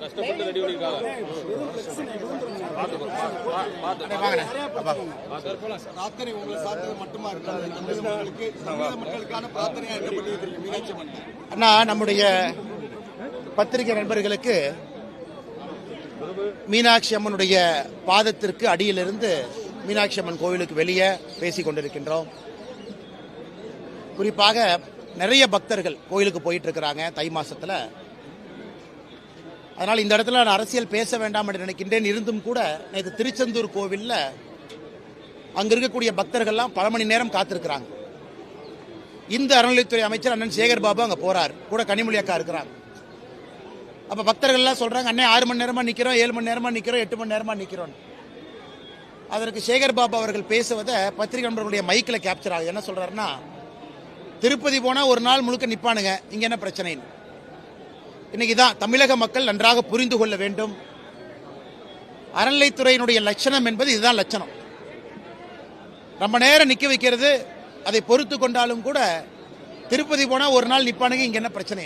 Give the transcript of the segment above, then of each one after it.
கஷ்டப்பட்டு ரெடி பண்ணிருக்காங்க பிரார்த்தனை உங்களை சார்ந்தது மட்டுமா இருக்காது தமிழக மக்களுக்கான பிரார்த்தனையா மீனாட்சி அம்மன் அண்ணா நம்முடைய பத்திரிகை நண்பர்களுக்கு மீனாட்சி அம்மனுடைய பாதத்திற்கு அடியிலிருந்து மீனாட்சி அம்மன் கோவிலுக்கு வெளியே பேசிக் கொண்டிருக்கின்றோம். குறிப்பாக நிறைய பக்தர்கள் கோயிலுக்கு போயிட்டு இருக்கிறாங்க தை மாசத்துல. அதனால் இந்த இடத்துல நான் அரசியல் பேச வேண்டாம் என்று நினைக்கின்றேன். இருந்தும் கூட நேற்று திருச்செந்தூர் கோவிலில் அங்க இருக்கக்கூடிய பக்தர்கள்லாம் பல மணி நேரம் காத்திருக்கிறாங்க. இந்த அறநிலைத்துறை அமைச்சர் அண்ணன் சேகர் பாபு அங்க போறார். கூட கனிமொழி அக்கா இருக்கிறாங்க. அப்ப பக்தர்கள்லாம் சொல்றாங்க அண்ணே ஆறு மணி நேரமா நிக்கிறோம் ஏழு மணி நேரமா நிக்கிறோம் எட்டு மணி நேரமா நிக்கிறோம் அதற்கு சேகர் பாபு அவர்கள் பேசுவதை பத்திரிகை நண்பர்களுடைய மைக்கில் கேப்சர் ஆகுது. என்ன சொல்றாருன்னா திருப்பதி போனால் ஒரு நாள் முழுக்க நிற்பானுங்க இங்கே என்ன பிரச்சனை இன்னைக்கு தான் தமிழக மக்கள் நன்றாக புரிந்து கொள்ள வேண்டும். அறநிலைத்துறையினுடைய லட்சணம் என்பது இதுதான் லட்சணம். ரொம்ப நேரம் நிற்க வைக்கிறது. அதை பொறுத்து கொண்டாலும் கூட திருப்பதி போனால் ஒரு நாள் நிற்பானுங்க இங்கே என்ன பிரச்சனை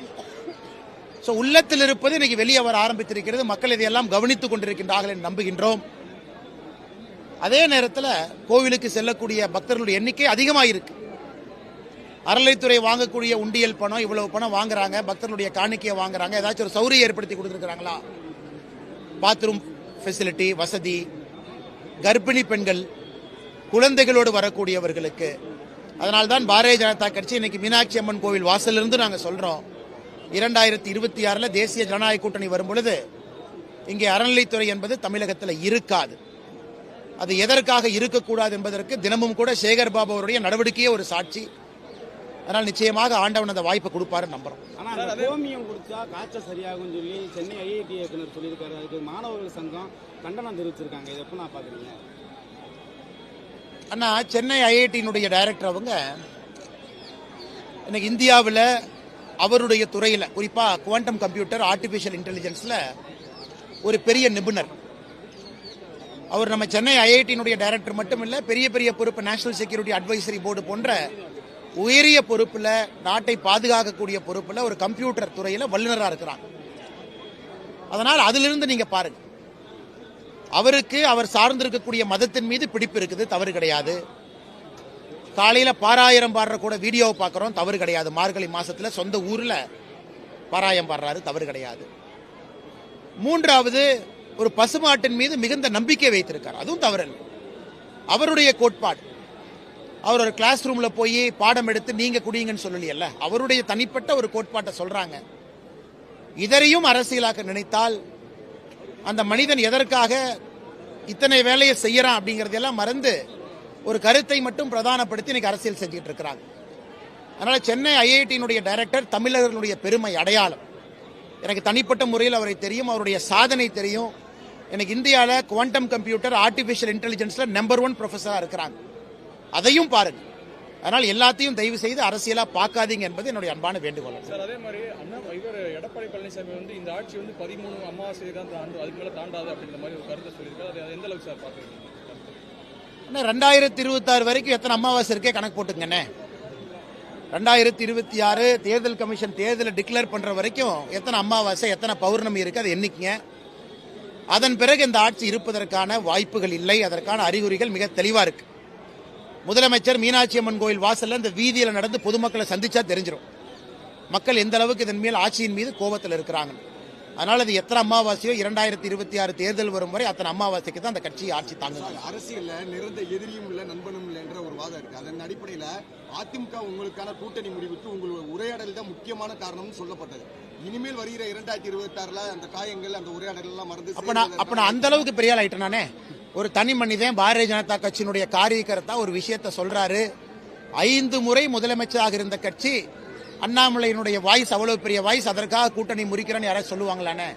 ஸோ உள்ளத்தில் இருப்பது இன்னைக்கு வெளியே வர ஆரம்பித்திருக்கிறது. மக்கள் இதையெல்லாம் கவனித்துக் கொண்டிருக்கின்றார்கள் என்று நம்புகின்றோம். அதே நேரத்தில் கோவிலுக்கு செல்லக்கூடிய பக்தர்களுடைய எண்ணிக்கை அதிகமாக இருக்குது அறநிலைத்துறை வாங்கக்கூடிய உண்டியல் பணம் இவ்வளவு பணம் வாங்குறாங்க பக்தர்களுடைய காணிக்கையை வாங்குறாங்க ஏதாச்சும் ஒரு சௌரியம் ஏற்படுத்தி கொடுத்துருக்காங்களா பாத்ரூம் ஃபெசிலிட்டி வசதி கர்ப்பிணி பெண்கள் குழந்தைகளோடு வரக்கூடியவர்களுக்கு. அதனால்தான் பாரதிய ஜனதா கட்சி இன்னைக்கு மீனாட்சி அம்மன் கோவில் வாசலிருந்து நாங்கள் சொல்றோம். இரண்டாயிரத்தி இருபத்தி ஆறில் தேசிய ஜனநாயக கூட்டணி வரும் பொழுது இங்கே அறநிலைத்துறை என்பது தமிழகத்தில் இருக்காது. அது எதற்காக இருக்கக்கூடாது என்பதற்கு தினமும் கூட சேகர் பாபு அவருடைய நடவடிக்கையே ஒரு சாட்சி. அதனால் நிச்சயமாக ஆண்டவன் அந்த வாய்ப்பை கொடுப்பாரு நம்புறோம். ஆனா அந்த கோமியம் குடிச்சா காய்ச்சல் சரியாகும் சொல்லி சென்னை ஐஐடி இயக்குனர் சொல்லியிருக்காரு. அதுக்கு மாணவர்கள் சங்கம் கண்டனம் தெரிவிச்சிருக்காங்க. இதை எப்ப நான் பாக்குறீங்க அண்ணா சென்னை ஐஐடியினுடைய டைரக்டர் அவங்க இன்னைக்கு இந்தியாவில் அவருடைய துறையில் குறிப்பாக குவாண்டம் கம்ப்யூட்டர் ஆர்டிஃபிஷியல் இன்டெலிஜென்ஸில் ஒரு பெரிய நிபுணர். அவர் நம்ம சென்னை ஐஐடியினுடைய டைரக்டர் மட்டும் இல்லை பெரிய பெரிய பொறுப்பு நேஷனல் செக்யூரிட்டி அட்வைசரி போர்டு போன்ற உயரிய பொறுப்பில் நாட்டை பாதுகாக்கக்கூடிய பொறுப்பில் ஒரு கம்ப்யூட்டர் துறையில் வல்லுநராக இருக்கிறாங்க. அதனால் அதிலிருந்து நீங்கள் பாருங்க. அவருக்கு அவர் சார்ந்திருக்கக்கூடிய மதத்தின் மீது பிடிப்பு இருக்குது தவறு கிடையாது. காலையில் பாராயிரம் பாடுற கூட வீடியோவை பார்க்குறோம் தவறு கிடையாது. மார்கழி மாதத்தில் சொந்த ஊரில் பாராயம் பாடுறாரு தவறு கிடையாது. மூன்றாவது ஒரு பசுமாட்டின் மீது மிகுந்த நம்பிக்கை வைத்திருக்கார். அதுவும் தவறு அவருடைய கோட்பாடு. அவர் ஒரு கிளாஸ் ரூம்ல போய் பாடம் எடுத்து நீங்க குடியுங்கன்னு சொல்லலையல்ல? அவருடைய தனிப்பட்ட ஒரு கோட்பாட்டை சொல்றாங்க. இதரையும் அரசியலாக்க நினைத்தால் அந்த மனிதன் எதற்காக இத்தனை வேலையை செய்யறான் அப்படிங்கறதெல்லாம் மறந்து ஒரு கருத்தை மட்டும் பிரதானப்படுத்தி இன்னைக்கு அரசியல் செஞ்சுட்டு இருக்கிறாங்க. அதனால சென்னை ஐஐடியினுடைய டைரக்டர் தமிழர்களுடைய பெருமை அடையாளம். எனக்கு தனிப்பட்ட முறையில் அவரை தெரியும் அவருடைய சாதனை தெரியும். எனக்கு இந்தியாவில் குவாண்டம் கம்ப்யூட்டர் ஆர்டிஃபிஷியல் இன்டெலிஜென்ஸில் நம்பர் ஒன் ப்ரொஃபஸராக இருக்கிறாங்க. அதையும் பாருங்க. அதனால் எல்லாத்தையும் தயவு செய்து அரசியலா பார்க்காதீங்க என்பது என்னுடைய அன்பான வேண்டுகோள். சார் அதே மாதிரி அண்ணா இவர் எடப்பாடி பழனிசாமி வந்து இந்த ஆட்சி வந்து பதிமூணு அமாவாசை தான் தாண்டும் அதுக்கு மேல தாண்டாது அப்படின்ற மாதிரி ஒரு கருத்தை சொல்லியிருக்காரு. அது எந்த அளவுக்கு சார் பாக்குறீங்க அண்ணா ரெண்டாயிரத்தி இருபத்தாறு வரைக்கும் எத்தனை அமாவாசை இருக்கே கணக்கு போட்டுங்கண்ணே ரெண்டாயிரத்தி இருபத்தி ஆறு தேர்தல் கமிஷன் தேர்தலை டிக்ளேர் பண்ற வரைக்கும் எத்தனை அமாவாசை எத்தனை பௌர்ணமி இருக்கு அதை எண்ணிக்கங்க. அதன் பிறகு இந்த ஆட்சி இருப்பதற்கான வாய்ப்புகள் இல்லை அதற்கான அறிகுறிகள் மிக தெளிவா இருக்கு. முதலமைச்சர் மீனாட்சி அம்மன் கோயில் வாசல்ல இந்த வீதியில நடந்து பொதுமக்களை சந்திச்சா தெரிஞ்சிடும் மக்கள் எந்த அளவுக்கு இதன் மேல் ஆட்சியின் மீது கோபத்தில் இருக்கிறாங்க. அதனால அது எத்தனை அமாவாசையோ இரண்டாயிரத்தி இருபத்தி ஆறு தேர்தல் வரும் வரை அத்தனை அமாவாசைக்கு தான் அந்த கட்சி ஆட்சி தாங்குது. அரசியல்ல நிறந்த எதிரியும் இல்ல நண்பனும் இல்ல என்ற ஒரு வாதம் இருக்கு. அதன் அடிப்படையில அதிமுக உங்களுக்கான கூட்டணி முடிவுக்கு உங்களுடைய உரையாடல் தான் முக்கியமான காரணம்னு சொல்லப்பட்டது. இனிமேல் வருகிற இரண்டாயிரத்தி இருபத்தி ஆறுல அந்த காயங்கள் அந்த உரையாடல் எல்லாம் மறந்து அப்ப நான் அப்ப நான் அந்த அளவுக்கு பெரிய ஆள் ஆயிட்டேன் நானே. ஒரு தனி மனிதன் பாரதிய ஜனதா கட்சியினுடைய காரியகர்த்தா ஒரு விஷயத்த சொல்றாரு. ஐந்து முறை முதலமைச்சராக இருந்த கட்சி அண்ணாமலையினுடைய வாய்ஸ் அவ்வளவு பெரிய வாய்ஸ் அதற்காக கூட்டணி முறிக்கிறேன்னு யாராவது சொல்லுவாங்களானே?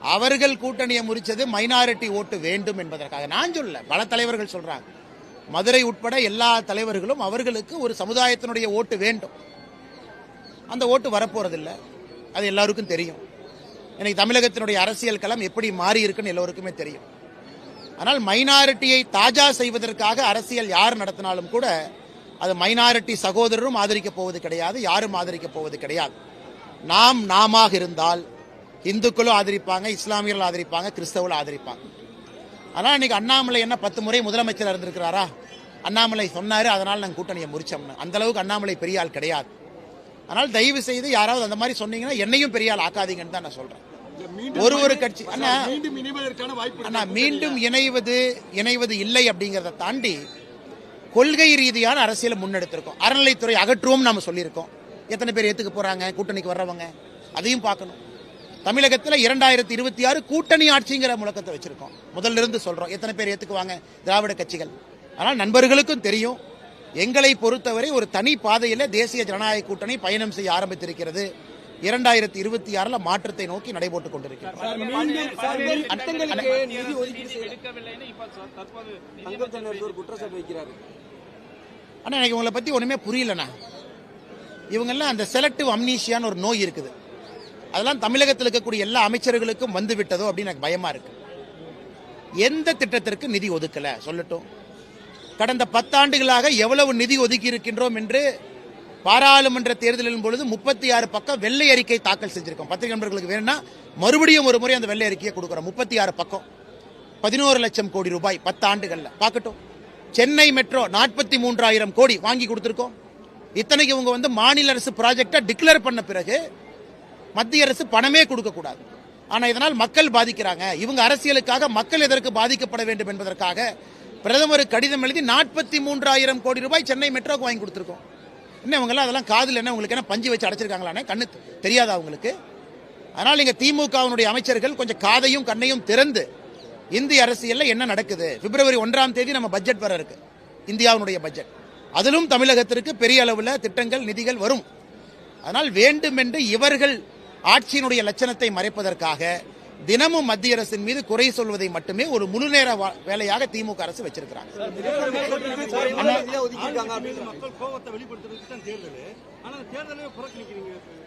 அவர்கள் கூட்டணியை முறிச்சது மைனாரிட்டி ஓட்டு வேண்டும் என்பதற்காக. நான் சொல்ல பல தலைவர்கள் சொல்றாங்க. மதுரை உட்பட எல்லா தலைவர்களும் அவர்களுக்கு ஒரு சமுதாயத்தினுடைய ஓட்டு வேண்டும். அந்த ஓட்டு வரப்போறதில்ல. அது எல்லாருக்கும் தெரியும். எனக்கு தமிழகத்தினுடைய அரசியல் களம் எப்படி மாறி இருக்குன்னு எல்லோருக்குமே தெரியும். ஆனால் மைனாரிட்டியை தாஜா செய்வதற்காக அரசியல் யார் நடத்தினாலும் கூட அது மைனாரிட்டி சகோதரரும் ஆதரிக்க போவது கிடையாது யாரும் ஆதரிக்க போவது கிடையாது. நாம் நாமாக இருந்தால் இந்துக்களும் ஆதரிப்பாங்க இஸ்லாமியர்கள் ஆதரிப்பாங்க கிறிஸ்தவர்கள் ஆதரிப்பாங்க. ஆனால் இன்னைக்கு அண்ணாமலை என்ன பத்து முறை முதலமைச்சர் இருந்திருக்கிறாரா? அண்ணாமலை சொன்னார் அதனால் நாங்கள் கூட்டணியை முறிச்சோம்னு. அந்த அளவுக்கு அண்ணாமலை பெரிய ஆள் கிடையாது. ஆனால் தயவு செய்து யாராவது அந்த மாதிரி சொன்னீங்கன்னா என்னையும் பெரிய ஆள் ஆக்காதீங்கன்னு தான் நான் சொல்கிறேன் ஒரு ஒரு கட்சி அண்ணா மீண்டும் இணைவதற்கான வாய்ப்பு அண்ணா இருக்கா? மீண்டும் இணைவது இணைவது இல்லை அப்படிங்கிறத தாண்டி கொள்கை ரீதியான அரசியலை முன்னெடுத்திருக்கோம். அறநிலைத்துறை அகற்றுவோம் நாம சொல்லியிருக்கோம். எத்தனை பேர் ஏத்துக்க போறாங்க கூட்டணிக்கு வர்றவங்க அதையும் பார்க்கணும். தமிழகத்தில் இரண்டாயிரத்தி இருபத்தி ஆறு கூட்டணி ஆட்சிங்கிற முழக்கத்தை வச்சிருக்கோம். முதல்ல இருந்து சொல்றோம் எத்தனை பேர் ஏத்துக்குவாங்க திராவிட கட்சிகள். ஆனால் நண்பர்களுக்கும் தெரியும் எங்களை பொறுத்தவரை ஒரு தனி பாதையில் தேசிய ஜனநாயக கூட்டணி பயணம் செய்ய ஆரம்பித்திருக்கிறது. இரண்டாயிரத்தி இருபத்தி ஆறுல மாற்றத்தை நோக்கி குற்றச்சாட்டு வைக்கிறாரு. ஆனா எனக்கு உங்களை பத்தி ஒண்ணுமே புரியலண்ணா. இவங்கெல்லாம் அந்த செலக்டிவ் அம்னீஷியான்னு ஒரு நோய் இருக்குது. அதெல்லாம் தமிழகத்தில் இருக்கக்கூடிய எல்லா அமைச்சர்களுக்கும் வந்து விட்டதோ அப்படின்னு எனக்கு பயமா இருக்கு. எந்த திட்டத்திற்கு நிதி ஒதுக்கல? சொல்லட்டும். கடந்த பத்தாண்டுகளாக எவ்வளவு நிதி ஒதுக்கி இருக்கின்றோம் என்று பாராளுமன்ற தேர்தலின் பொழுது முப்பத்தி ஆறு பக்கம் வெள்ளை அறிக்கை தாக்கல் செஞ்சிருக்கோம். பத்திரிகை நண்பர்களுக்கு வேணும்னா மறுபடியும் ஒரு முறை அந்த வெள்ளை அறிக்கையை கொடுக்குறோம். முப்பத்தி ஆறு பக்கம். பதினோரு லட்சம் கோடி ரூபாய் பத்து ஆண்டுகளில். பார்க்கட்டும். சென்னை மெட்ரோ நாற்பத்தி மூன்றாயிரம் கோடி வாங்கி கொடுத்துருக்கோம். இத்தனைக்கு இவங்க வந்து மாநில அரசு ப்ராஜெக்டை டிக்ளேர் பண்ண பிறகு மத்திய அரசு பணமே கொடுக்கக்கூடாது ஆனால் இதனால் மக்கள் பாதிக்கிறாங்க. இவங்க அரசியலுக்காக மக்கள் எதற்கு பாதிக்கப்பட வேண்டும் என்பதற்காக பிரதமர் கடிதம் எழுதி நாற்பத்தி மூன்றாயிரம் கோடி ரூபாய் சென்னை மெட்ரோக்கு வாங்கி கொடுத்துருக்கோம். என்ன இவங்கெல்லாம் அதெல்லாம் காதில் என்ன உங்களுக்கு என்ன பஞ்சு வச்சு அடைச்சிருக்காங்களானே? கண்ணு தெரியாதா அவங்களுக்கு அதனால் இங்கே திமுகவினுடைய அமைச்சர்கள் கொஞ்சம் காதையும் கண்ணையும் திறந்து இந்திய அரசியலில் என்ன நடக்குது? பிப்ரவரி ஒன்றாம் தேதி நம்ம பட்ஜெட் வர இருக்கு. இந்தியாவினுடைய பட்ஜெட் அதிலும் தமிழகத்திற்கு பெரிய அளவில் திட்டங்கள் நிதிகள் வரும். அதனால் வேண்டுமென்று இவர்கள் ஆட்சியினுடைய லட்சணத்தை மறைப்பதற்காக தினமும் மத்திய அரசின் மீது குறை சொல்வதை மட்டுமே ஒரு முழு நேர வேலையாக திமுக அரசு வச்சிருக்கிறாங்க.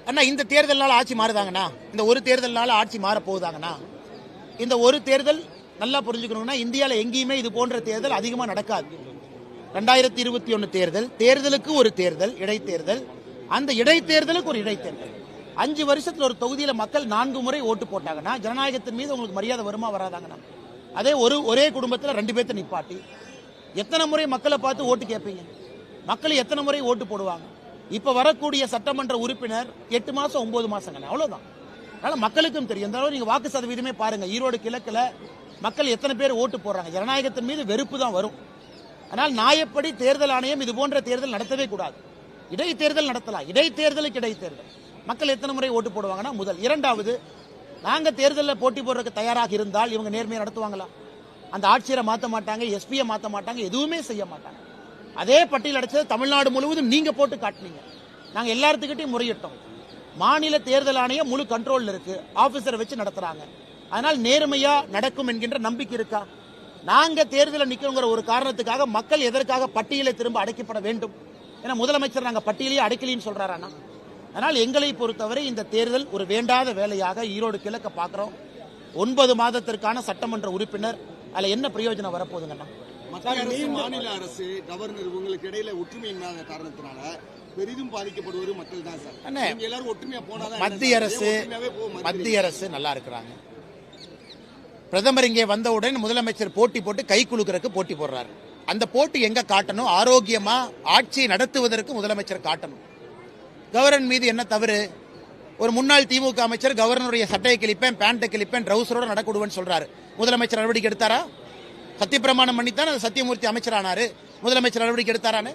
அண்ணா இந்த தேர்தலால ஆட்சி மாறுதாங்கண்ணா? இந்த ஒரு தேர்தலால ஆட்சி மாற போகுதாங்கண்ணா? இந்த ஒரு தேர்தல் நல்லா புரிஞ்சுக்கணும்னா இந்தியாவில் எங்கேயுமே இது போன்ற தேர்தல் அதிகமாக நடக்காது. ரெண்டாயிரத்தி இருபத்தி ஒன்று தேர்தல் தேர்தலுக்கு ஒரு தேர்தல் இடைத்தேர்தல். அந்த இடைத்தேர்தலுக்கு ஒரு இடைத்தேர்தல். அஞ்சு வருஷத்துல ஒரு தொகுதியில மக்கள் நான்கு முறை ஓட்டு போட்டாங்கன்னா ஜனநாயகத்தின் மீது உங்களுக்கு மரியாதை வருமா வராதாங்கண்ணா அதே ஒரு ஒரே குடும்பத்துல ரெண்டு பேர்த்த நிப்பாட்டி. எத்தனை முறை மக்களை பார்த்து ஓட்டு கேட்பீங்க மக்கள் எத்தனை முறை ஓட்டு போடுவாங்க? இப்ப வரக்கூடிய சட்டமன்ற உறுப்பினர் எட்டு மாசம் ஒன்பது மாசங்க அவ்வளவுதான். அதனால மக்களுக்கும் தெரியும். இந்த அளவு நீங்க வாக்கு சதவீதமே பாருங்க. ஈரோடு கிழக்குல மக்கள் எத்தனை பேர் ஓட்டு போடுறாங்க? ஜனநாயகத்தின் மீது வெறுப்பு தான் வரும். ஆனால் நியாயப்படி தேர்தல் ஆணையம் இது போன்ற தேர்தல் நடத்தவே கூடாது. இடைத்தேர்தல் நடத்தலாம். இடைத்தேர்தலுக்கு இடைத்தேர்தல். மக்கள் எத்தனை முறை ஓட்டு போடுவாங்கன்னா முதல். இரண்டாவது நாங்கள் தேர்தலில் போட்டி போடுறதுக்கு தயாராக இருந்தால் இவங்க நேர்மையை நடத்துவாங்களா? அந்த ஆட்சியரை மாற்ற மாட்டாங்க எஸ்பியை மாற்ற மாட்டாங்க எதுவுமே செய்ய மாட்டாங்க. அதே பட்டியல் அடைச்சது தமிழ்நாடு முழுவதும் நீங்கள் போட்டு காட்டினீங்க. நாங்கள் எல்லாத்துக்கிட்டையும் முறையிட்டோம். மாநில தேர்தல் ஆணையம் முழு கண்ட்ரோலில் இருக்கு. ஆஃபீஸரை வச்சு நடத்துகிறாங்க அதனால் நேர்மையாக நடக்கும் என்கின்ற நம்பிக்கை இருக்கா? நாங்கள் தேர்தலில் நிற்கணுங்கிற ஒரு காரணத்துக்காக மக்கள் எதற்காக பட்டியலை திரும்ப அடைக்கப்பட வேண்டும்? ஏன்னா முதலமைச்சர் நாங்கள் பட்டியலையே அடைக்கலின்னு சொல்றாராண்ணா அதனால் எங்களை பொறுத்தவரை இந்த தேர்தல் ஒரு வேண்டாத வேலையாக ஈரோடு கிழக்க பார்க்கிறோம். ஒன்பது மாதத்திற்கான சட்டமன்ற உறுப்பினர். அதுல என்ன பிரயோஜனம் வரப்போகுதுங்கண்ணா? மாநில அரசு கவர்னர் இவங்களுக்கு இடையில ஒற்றுமை இல்லாத காரணத்தினால பெரிதும் பாதிக்கப்படுவது மக்கள் தான் சார். எல்லாரும் ஒற்றுமையா போனாதான் மத்திய? அரசு? மத்திய அரசு நல்லா இருக்கிறாங்க. பிரதமர் இங்கே வந்தவுடன் முதலமைச்சர் போட்டி போட்டு கை குலுக்கிறதுக்கு போட்டி போடுறாரு. அந்த போட்டி எங்க காட்டணும்? ஆரோக்கியமா ஆட்சியை நடத்துவதற்கு முதலமைச்சர் காட்டணும். கவர்னர் மீது என்ன தவறு? ஒரு முன்னாள் திமுக அமைச்சர் கவர்னருடைய சட்டையை கிழிப்பேன் பேண்ட்டை கிழிப்பேன் ட்ரௌசரோட நடக்கூடுவேன்னு சொல்றாரு. முதலமைச்சர் நடவடிக்கை எடுத்தாரா? சத்தியப்பிரமாணம் பண்ணித்தான் அது சத்தியமூர்த்தி அமைச்சரானாரு. முதலமைச்சர் நடவடிக்கை எடுத்தாரான்னு?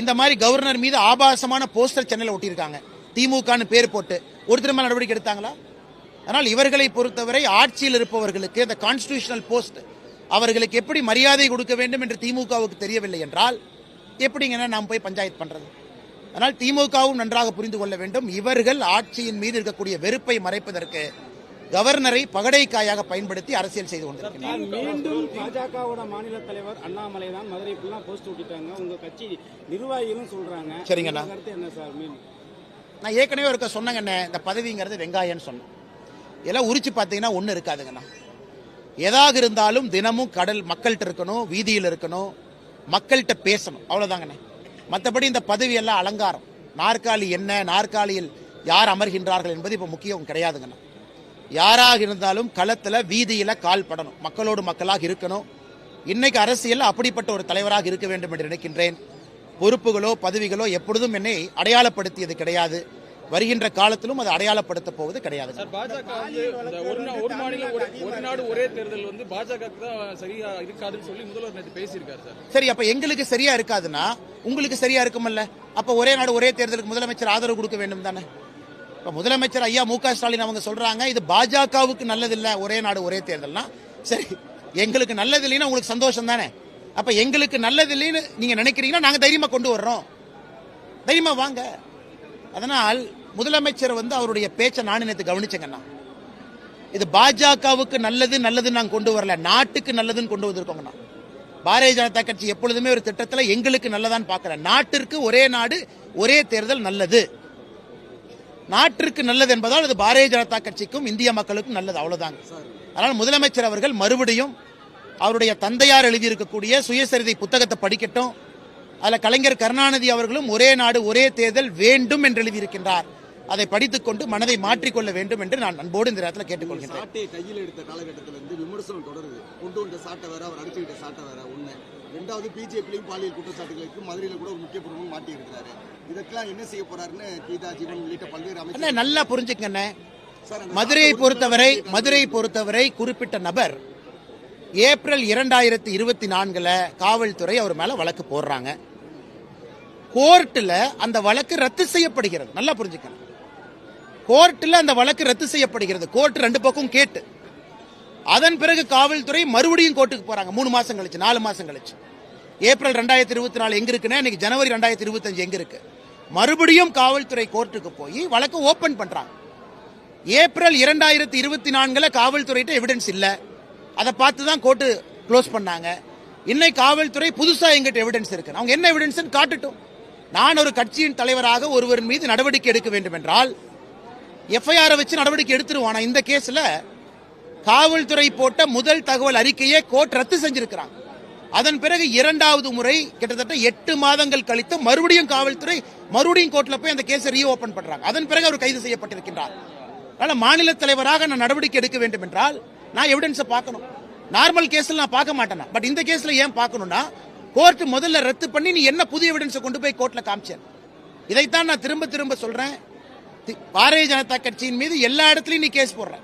இந்த மாதிரி கவர்னர் மீது ஆபாசமான போஸ்டர் சென்னையில் ஒட்டியிருக்காங்க. திமுகன்னு பேர் போட்டு. ஒரு திரும்ப நடவடிக்கை எடுத்தாங்களா? ஆனால் இவர்களை பொறுத்தவரை ஆட்சியில் இருப்பவர்களுக்கு இந்த கான்ஸ்டியூஷனல் போஸ்ட் அவர்களுக்கு எப்படி மரியாதை கொடுக்க வேண்டும் என்று திமுகவுக்கு தெரியவில்லை என்றால் எப்படிங்கன்னா நாம் போய் பஞ்சாயத்து பண்ணுறது அதனால் திமுகவும் நன்றாக புரிந்து கொள்ள வேண்டும். இவர்கள் ஆட்சியின் மீது இருக்கக்கூடிய வெறுப்பை மறைப்பதற்கு கவர்னரை பகடைக்காயாக பயன்படுத்தி அரசியல் செய்து கொண்டிருக்கிறார். மீண்டும் பாஜகவோட மாநில தலைவர் அண்ணாமலை தான் மதுரை ஃபுல்லா போஸ்ட் விட்டுட்டாங்க. உங்க கட்சி நிர்வாகிகளும் சொல்றாங்க. சரிங்கண்ணா. என்ன சார்? மீன் நான் ஏற்கனவே ஒருக்க சொன்னேங்கண்ணே இந்த பதவிங்கிறது வெங்காயம்னு சொன்னேன். இதெல்லாம் உரிச்சு பார்த்தீங்கன்னா ஒன்றும் இருக்காதுங்கண்ணா எதாக இருந்தாலும் தினமும் கடல் மக்கள்கிட்ட இருக்கணும் வீதியில் இருக்கணும் மக்கள்கிட்ட பேசணும். அவ்வளோதாங்கண்ணே மற்றபடி இந்த பதவி எல்லாம் அலங்காரம். நாற்காலி என்ன நாற்காலியில் யார் அமர்கின்றார்கள் என்பது இப்போ முக்கியம் கிடையாதுங்கண்ணா யாராக இருந்தாலும் களத்தில் வீதியில் கால் படணும். மக்களோடு மக்களாக இருக்கணும். இன்னைக்கு அரசியல் அப்படிப்பட்ட ஒரு தலைவராக இருக்க வேண்டும் என்று நினைக்கின்றேன். பொறுப்புகளோ பதவிகளோ எப்பொழுதும் என்னை அடையாளப்படுத்தியது கிடையாது. வருகின்ற காலத்திலும் அது அடையாளப்படுத்த போவது கிடையாது. சார் ஒரு நாடு ஒரே தேர்தல் சார். சரி அப்ப எங்களுக்கு சரியா இருக்காதுன்னா உங்களுக்கு சரியா இருக்குமல்ல? அப்ப ஒரே நாடு ஒரே தேர்தலுக்கு முதலமைச்சர் ஆதரவு கொடுக்க வேண்டும் தானே? இப்ப முதலமைச்சர் ஐயா மு ஸ்டாலின் அவங்க சொல்றாங்க இது பாஜகவுக்கு நல்லதில்ல ஒரே நாடு ஒரே தேர்தல்னா. சரி எங்களுக்கு நல்லது இல்லைன்னா உங்களுக்கு சந்தோஷம் தானே? அப்ப எங்களுக்கு நல்லது இல்லைன்னு நீங்க நினைக்கிறீங்கன்னா நாங்க தைரியமா கொண்டு வர்றோம். தைரியமா வாங்க. அதனால் முதலமைச்சர் வந்து அவருடைய பேச்சை நான் நேற்று கவனிச்சேங்கண்ணா. இது பாஜகவுக்கு நல்லது நல்லதுன்னு நாங்கள் கொண்டு வரல. நாட்டுக்கு நல்லதுன்னு கொண்டு வந்திருக்கோங்கண்ணா. பாரதிய ஜனதா கட்சி எப்பொழுதுமே ஒரு திட்டத்தில் எங்களுக்கு நல்லதான்னு பார்க்கல. நாட்டிற்கு ஒரே நாடு ஒரே தேர்தல் நல்லது. நாட்டிற்கு நல்லது என்பதால் அது பாரதிய ஜனதா கட்சிக்கும் இந்திய மக்களுக்கும் நல்லது. அவ்வளோதாங்க அதனால் முதலமைச்சர் அவர்கள் மறுபடியும் அவருடைய தந்தையார் எழுதியிருக்கக்கூடிய சுயசரிதை புத்தகத்தை படிக்கட்டும். அதில் கலைஞர் கருணாநிதி அவர்களும் ஒரே நாடு ஒரே தேர்தல் வேண்டும் என்று எழுதியிருக்கின்றார். அதை படித்துக்கொண்டு மனதை மாற்றிக்கொள்ள வேண்டும் என்று நான் அன்போடு இந்த நேரத்தில் கேட்டுக்கொள்கின்றேன். சாட்டையை கையில் எடுத்த காலகட்டத்தில் இருந்து விமர்சனம் தொடருது. கொண்டு வந்த சாட்டை வேற அவர் அடிச்சுக்கிட்ட சாட்டை வேற ஒண்ணு. ரெண்டாவது பிஜேபிலையும் பாலியல் குற்றச்சாட்டுகளுக்கு மதுரையில் கூட ஒரு முக்கிய பிரமுகம் மாட்டி இருக்கிறாரு இதற்கெல்லாம் என்ன செய்ய போறாருன்னு கீதா ஜீவன் உள்ளிட்ட பல்வேறு அமைச்சர் நல்லா புரிஞ்சுக்கண்ணே மதுரையை பொறுத்தவரை மதுரையை பொறுத்தவரை குறிப்பிட்ட நபர் ஏப்ரல் இரண்டாயிரத்தி இருபத்தி நான்குல காவல்துறை அவர் மேல வழக்கு போடுறாங்க. கோர்ட்டில் அந்த வழக்கு ரத்து செய்யப்படுகிறது. நல்லா புரிஞ்சுக்கணும். கோர்ட்டில் அந்த வழக்கு ரத்து செய்யப்படுகிறது. கோர்ட் ரெண்டு பக்கம் கேட்டு. அதன் பிறகு காவல்துறை மறுபடியும் கோர்ட்டுக்கு போறாங்க. மூணு மாசம் கழிச்சு நாலு மாசம் கழிச்சு. ஏப்ரல் ரெண்டாயிரத்தி இருபத்தி நாலு எங்க இருக்குன்னா இன்னைக்கு ஜனவரி ரெண்டாயிரத்தி இருபத்தஞ்சு எங்க இருக்கு? மறுபடியும் காவல்துறை கோர்ட்டுக்கு போய் வழக்கு ஓபன் பண்றாங்க. ஏப்ரல் இரண்டாயிரத்தி இருபத்தி நான்குல காவல்துறையிட்ட எவிடன்ஸ் இல்லை. அதை பார்த்து தான் கோர்ட்டு க்ளோஸ் பண்ணாங்க. இன்னைக்கு காவல்துறை புதுசா எங்கிட்ட எவிடன்ஸ் இருக்கு அவங்க என்ன எவிடன்ஸ் காட்டுட்டும். நான் ஒரு கட்சியின் தலைவராக ஒருவரின் மீது நடவடிக்கை எடுக்க வேண்டும் என்றால் எஃப்ஐஆரை வச்சு நடவடிக்கை எடுத்துருவோம். ஆனால் இந்த கேஸ்ல காவல்துறை போட்ட முதல் தகவல் அறிக்கையை கோர்ட் ரத்து செஞ்சிருக்கிறாங்க. அதன் பிறகு இரண்டாவது முறை கிட்டத்தட்ட எட்டு மாதங்கள் கழித்து மறுபடியும் காவல்துறை மறுபடியும் கோர்ட்ல போய் அந்த கேஸை ரீஓபன் பண்றாங்க. அதன் பிறகு அவர் கைது செய்யப்பட்டிருக்கின்றார். அதனால மாநில தலைவராக நான் நடவடிக்கை எடுக்க வேண்டும் என்றால் நான் எவிடன்ஸை பார்க்கணும். நார்மல் கேஸ்ல நான் பார்க்க மாட்டேன்? பட் இந்த கேஸ்ல ஏன் பார்க்கணும்னா கோர்ட்டு முதல்ல ரத்து பண்ணி நீ என்ன புது எவிடன்ஸை கொண்டு போய் கோர்ட்டில் காமிச்சேன் இதைத்தான் நான் திரும்ப திரும்ப சொல்கிறேன் தி- பாரதிய ஜனதா கட்சியின் மீது எல்லா இடத்துலையும் நீ கேஸ் போடுற.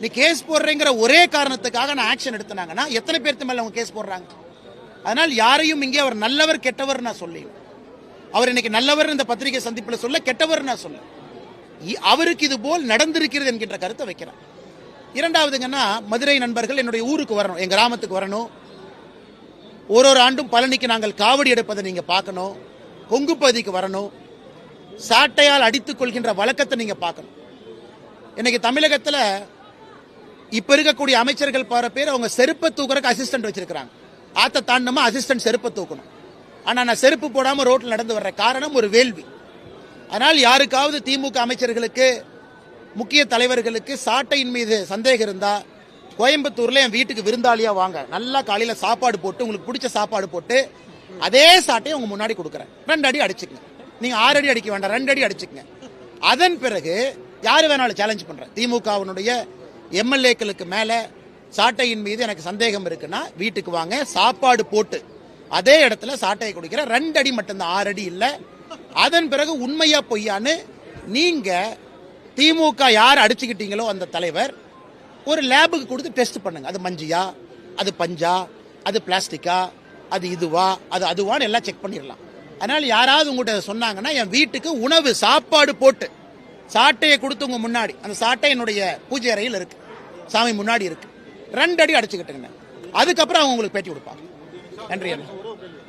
நீ கேஸ் போடுறேங்கிற ஒரே காரணத்துக்காக நான் ஆக்ஷன் எடுத்தனாங்கன்னா எத்தனை பேர்த்து மேலே அவங்க கேஸ் போடுறாங்க? அதனால் யாரையும் இங்கே அவர் நல்லவர் கெட்டவர் நான் சொல்லி அவர் இன்னைக்கு நல்லவர் இந்த பத்திரிகை சந்திப்பில் சொல்ல கெட்டவர் நான் சொல்ல அவருக்கு இது போல் நடந்திருக்கிறது என்கின்ற கருத்தை வைக்கிறேன். இரண்டாவதுங்கன்னா மதுரை நண்பர்கள் என்னுடைய ஊருக்கு வரணும் என் கிராமத்துக்கு வரணும். ஒரு ஒரு ஆண்டும் பழனிக்கு நாங்கள் காவடி எடுப்பதை நீங்கள் பார்க்கணும். கொங்கு பகுதிக்கு வரணும். சாட்டையால் அடித்துக் கொள்கின்ற வழக்கத்தை நீங்கள் பார்க்கணும். இன்னைக்கு தமிழகத்தில் இப்போ இருக்கக்கூடிய அமைச்சர்கள் போகிற பேர் அவங்க செருப்பை தூக்குறதுக்கு அசிஸ்டன்ட் வச்சிருக்கிறாங்க. ஆத்த தாண்டமா அசிஸ்டன்ட் செருப்பை தூக்கணும். ஆனால் நான் செருப்பு போடாமல் ரோட்டில் நடந்து வர்ற காரணம் ஒரு வேள்வி. அதனால் யாருக்காவது திமுக அமைச்சர்களுக்கு முக்கிய தலைவர்களுக்கு சாட்டையின் மீது சந்தேகம் இருந்தால் கோயம்புத்தூர்ல என் வீட்டுக்கு விருந்தாளியா வாங்க. நல்லா காலையில சாப்பாடு போட்டு உங்களுக்கு பிடிச்ச சாப்பாடு போட்டு அதே சாட்டையை உங்க முன்னாடி கொடுக்குறேன். ரெண்டு அடி அடிச்சுக்கங்க. நீங்க ஆறு அடி அடிக்க வேண்டாம் ரெண்டு அடி அடிச்சுக்கங்க. அதன் பிறகு யாரு வேணாலும் சேலஞ்ச் பண்றேன். திமுகவினுடைய எம்எல்ஏக்களுக்கு மேல சாட்டையின் மீது எனக்கு சந்தேகம் இருக்குன்னா வீட்டுக்கு வாங்க சாப்பாடு போட்டு. அதே இடத்துல சாட்டையை குடிக்கிற ரெண்டு அடி மட்டும்தான் ஆறு அடி இல்லை. அதன் பிறகு உண்மையா பொய்யான்னு நீங்க திமுக யார் அடிச்சுக்கிட்டீங்களோ அந்த தலைவர் ஒரு லேபுக்கு கொடுத்து டெஸ்ட் பண்ணுங்க. அது மஞ்சியா அது பஞ்சா அது பிளாஸ்டிக்கா அது இதுவா அது அதுவான்னு எல்லாம் செக் பண்ணிடலாம் அதனால யாராவது உங்கள்கிட்ட சொன்னாங்கன்னா என் வீட்டுக்கு உணவு சாப்பாடு போட்டு சாட்டையை கொடுத்தவங்க முன்னாடி அந்த சாட்டை என்னுடைய பூஜை அறையில் இருக்கு. சாமி முன்னாடி இருக்கு. ரெண்டு அடி அடிச்சுக்கிட்டுங்க. அதுக்கப்புறம் அவங்க உங்களுக்கு பேட்டி கொடுப்பாங்க. நன்றி அண்ணா.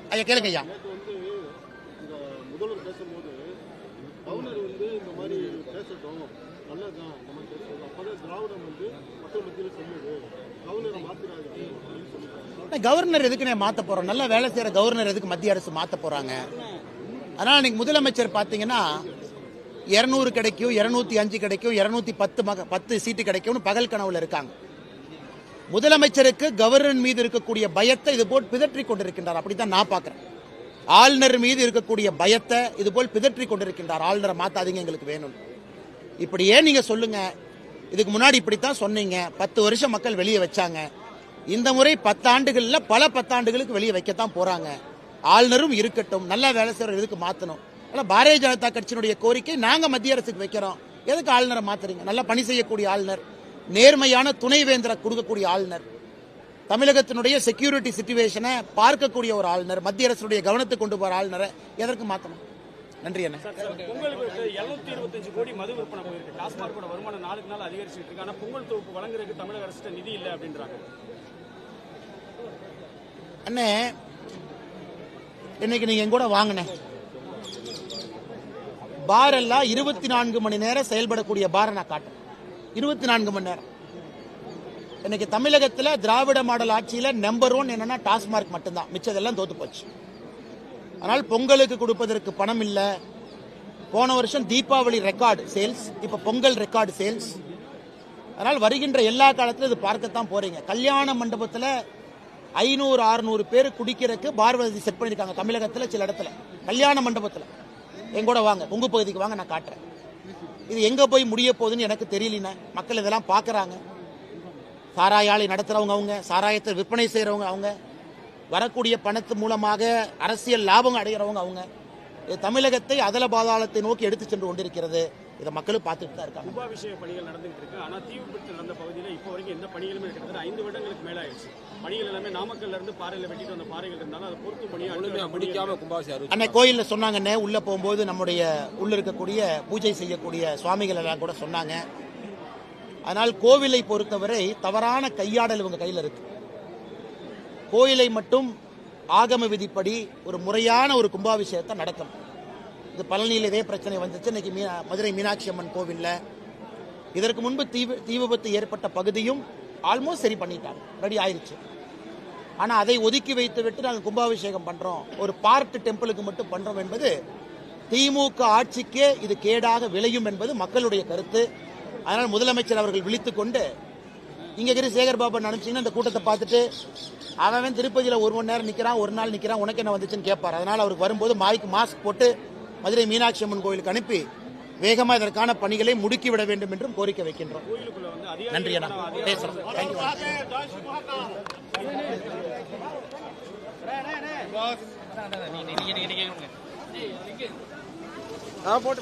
ஐயா கேளுங்க ஐயா. கவர்னர் எதுக்குண்ணே மாத்த போறோம்? நல்லா வேலை செய்யற கவர்னர் எதுக்கு மத்திய அரசு மாத்த போறாங்க? அதனால இன்னைக்கு முதலமைச்சர் பாத்தீங்கன்னா இருநூறு கிடைக்கும் இருநூத்தி அஞ்சு கிடைக்கும் இருநூத்தி பத்து மக பத்து சீட்டு கிடைக்கும்னு பகல் கனவுல இருக்காங்க. முதலமைச்சருக்கு கவர்னர் மீது இருக்கக்கூடிய பயத்தை இது போல் பிதற்றிக் கொண்டிருக்கின்றார். அப்படித்தான் நான் பார்க்கிறேன் ஆளுநர் மீது இருக்கக்கூடிய பயத்தை இதுபோல் பிதற்றி கொண்டிருக்கின்றார். ஆளுநரை மாத்தாதீங்க எங்களுக்கு வேணும் இப்படியே நீங்க சொல்லுங்க இதுக்கு முன்னாடி இப்படித்தான் சொன்னீங்க. பத்து வருஷம் மக்கள் வெளியே வச்சாங்க. இந்த முறை பத்தாண்டுகளில் பல பத்தாண்டுகளுக்கு வெளியே வைக்கத்தான் போறாங்க. ஆளுநரும் இருக்கட்டும் நல்லா வேலை செய்யற இதுக்கு மாத்தணும்? ஆனால் பாரதிய ஜனதா கட்சியினுடைய கோரிக்கை நாங்கள் மத்திய அரசுக்கு வைக்கிறோம். எதுக்கு ஆளுநரை மாத்துறீங்க? நல்லா பணி செய்யக்கூடிய ஆளுநர் நேர்மையான துணைவேந்தரை கொடுக்கக்கூடிய ஆளுநர் தமிழகத்தினுடைய செக்யூரிட்டி சுச்சுவேஷனை பார்க்கக்கூடிய ஒரு ஆளுநர் மத்திய அரசுடைய கவனத்துக்கு கொண்டு போகிற ஆளுநரை எதற்கு மாற்றணும் நன்றி என்ன பொங்கலுக்கு எழுநூத்தி இருபத்தஞ்சு கோடி மது விற்பனை போயிருக்கு. டாஸ்மாகோட வருமானம் நாளுக்கு நாள் அதிகரிச்சுட்டு இருக்கு. ஆனா பொங்கல் தொகுப்பு வழங்குறதுக்கு தமிழக அரசு நிதி இல்லை அப்படின்றாங்க. அண்ணே இன்னைக்கு நீங்க என் கூட வாங்கின. பார் எல்லாம் இருபத்தி நான்கு மணி நேரம் செயல்படக்கூடிய பாரை நான் காட்டுறேன் இருபத்தி நான்கு மணி நேரம். இன்னைக்கு தமிழகத்துல திராவிட மாடல் ஆட்சியில நம்பர் ஒன் என்னன்னா டாஸ்மார்க் மட்டும்தான். மிச்சதெல்லாம் தோத்து போச்சு. ஆனால் பொங்கலுக்கு கொடுப்பதற்கு பணம் இல்லை. போன வருஷம் தீபாவளி ரெக்கார்டு சேல்ஸ் இப்போ பொங்கல் ரெக்கார்டு சேல்ஸ் அதனால் வருகின்ற எல்லா காலத்திலும் இது பார்க்கத்தான் போறீங்க. கல்யாண மண்டபத்தில் ஐநூறு அறுநூறு பேர் குடிக்கிறதுக்கு பார்வதி செட் பண்ணியிருக்காங்க தமிழகத்தில் சில இடத்துல. கல்யாண மண்டபத்தில். எங்கூட வாங்க உங்க பகுதிக்கு வாங்க நான் காட்டுறேன். இது எங்கே போய் முடிய போகுதுன்னு எனக்கு தெரியலண்ணே. மக்கள் இதெல்லாம் பார்க்குறாங்க. சாராய நடத்துகிறவங்க அவங்க சாராயத்தை விற்பனை செய்கிறவங்க அவங்க. வரக்கூடிய பணத்து மூலமாக அரசியல் லாபம் அடைகிறவங்க அவங்க. தமிழகத்தை அதல பாதாளத்தை நோக்கி எடுத்து சென்று கொண்டிருக்கிறது. இதை மக்களும் பார்த்துட்டு தான் இருக்காங்க. கும்பாபிஷேக பணிகள் நடந்துகிட்டு இருக்கு. ஆனா தீ விபத்து நடந்த பகுதியில் இப்போ வரைக்கும் எந்த பணிகளுமே கிட்டத்தட்ட ஐந்து வருடங்களுக்கு மேல ஆயிடுச்சு பணிகள் எல்லாமே நாமக்கல்ல இருந்து பாறையில வெட்டிட்டு வந்த பாறைகள் இருந்தாலும் அதை பொறுத்து பணி முடிக்காம கும்பாசி அன்னை கோயில்ல சொன்னாங்கன்னே உள்ள போகும்போது நம்முடைய உள்ள இருக்கக்கூடிய பூஜை செய்யக்கூடிய சுவாமிகள் எல்லாம் கூட சொன்னாங்க. அதனால் கோவிலை பொறுத்தவரை தவறான கையாடல் இவங்க கையில் இருக்கு. கோயிலை மட்டும் ஆகம விதிப்படி ஒரு முறையான ஒரு கும்பாபிஷேகத்தை நடத்தணும் இது பழனியில் இதே பிரச்சனை வந்துச்சு. இன்னைக்கு மீனா மதுரை மீனாட்சி அம்மன் கோவிலில். இதற்கு முன்பு தீ வி- தீ விபத்து ஏற்பட்ட பகுதியும் ஆல்மோஸ்ட் சரி பண்ணிட்டாங்க. ரெடி ஆயிடுச்சு ஆனால் அதை ஒதுக்கி வைத்து விட்டு நாங்கள் கும்பாபிஷேகம் பண்ணுறோம் ஒரு பார்ட் டெம்பிளுக்கு மட்டும் பண்ணுறோம் என்பது திமுக ஆட்சிக்கே இது கேடாக விளையும் என்பது மக்களுடைய கருத்து. அதனால் முதலமைச்சர் அவர்கள் விழித்துக்கொண்டு இங்கே இருக்கிற சேகர் பாபா நினச்சிங்கன்னா இந்த கூட்டத்தை பார்த்துட்டு அவன் திருப்பதியில் ஒரு மணி நேரம் நிற்கிறான் ஒரு நாள் நிற்கிறான் உனக்கு என்ன வந்துச்சுன்னு கேட்பார். அதனால் அவருக்கு வரும்போது மாய்க்கு மாஸ்க் போட்டு மதுரை மீனாட்சி அம்மன் கோயிலுக்கு அனுப்பி வேகமாக இதற்கான பணிகளை முடுக்கிவிட வேண்டும் என்றும் கோரிக்கை வைக்கின்றோம். நன்றி அண்ணா. பேசுகிறேன் தேங்க்யூ போட்டு